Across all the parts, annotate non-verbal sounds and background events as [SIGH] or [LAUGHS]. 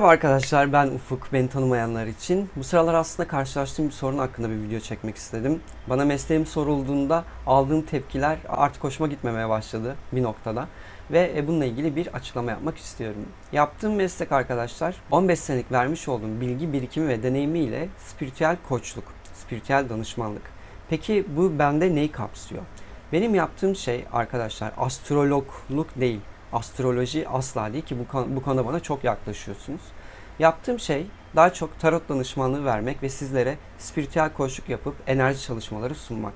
Merhaba arkadaşlar ben Ufuk, beni tanımayanlar için. Bu sıralar aslında karşılaştığım bir sorun hakkında bir video çekmek istedim. Bana mesleğim sorulduğunda aldığım tepkiler artık hoşuma gitmemeye başladı bir noktada. Ve e, bununla ilgili bir açıklama yapmak istiyorum. Yaptığım meslek arkadaşlar 15 senelik vermiş olduğum bilgi birikimi ve deneyimiyle spiritüel koçluk, spiritüel danışmanlık. Peki bu bende neyi kapsıyor? Benim yaptığım şey arkadaşlar astrologluk değil. Astroloji asla değil ki bu, bu konuda bana çok yaklaşıyorsunuz. Yaptığım şey daha çok tarot danışmanlığı vermek ve sizlere spiritüel koçluk yapıp enerji çalışmaları sunmak.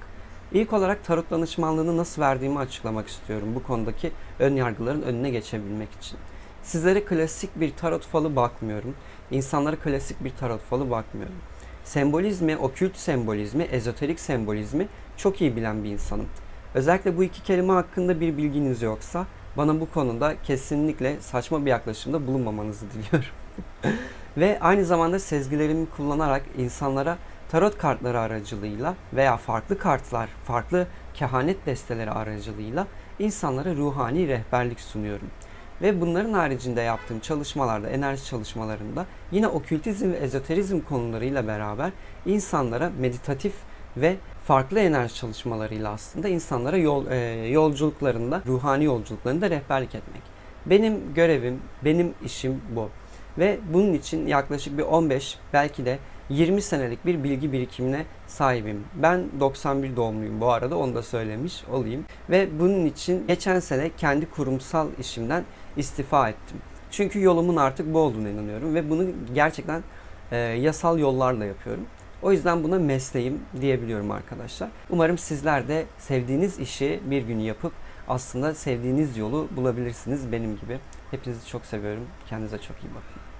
İlk olarak tarot danışmanlığını nasıl verdiğimi açıklamak istiyorum bu konudaki ön yargıların önüne geçebilmek için. Sizlere klasik bir tarot falı bakmıyorum. İnsanlara klasik bir tarot falı bakmıyorum. Sembolizmi, okült sembolizmi, ezoterik sembolizmi çok iyi bilen bir insanım. Özellikle bu iki kelime hakkında bir bilginiz yoksa bana bu konuda kesinlikle saçma bir yaklaşımda bulunmamanızı diliyorum. [LAUGHS] Ve aynı zamanda sezgilerimi kullanarak insanlara tarot kartları aracılığıyla veya farklı kartlar, farklı kehanet desteleri aracılığıyla insanlara ruhani rehberlik sunuyorum. Ve bunların haricinde yaptığım çalışmalarda, enerji çalışmalarında yine okültizm ve ezoterizm konularıyla beraber insanlara meditatif ve farklı enerji çalışmalarıyla aslında insanlara yol e, yolculuklarında, ruhani yolculuklarında rehberlik etmek. Benim görevim, benim işim bu. Ve bunun için yaklaşık bir 15 belki de 20 senelik bir bilgi birikimine sahibim. Ben 91 doğumluyum bu arada onu da söylemiş olayım. Ve bunun için geçen sene kendi kurumsal işimden istifa ettim. Çünkü yolumun artık bu olduğuna inanıyorum ve bunu gerçekten e, yasal yollarla yapıyorum. O yüzden buna mesleğim diyebiliyorum arkadaşlar. Umarım sizler de sevdiğiniz işi bir gün yapıp aslında sevdiğiniz yolu bulabilirsiniz benim gibi. Hepinizi çok seviyorum. Kendinize çok iyi bakın.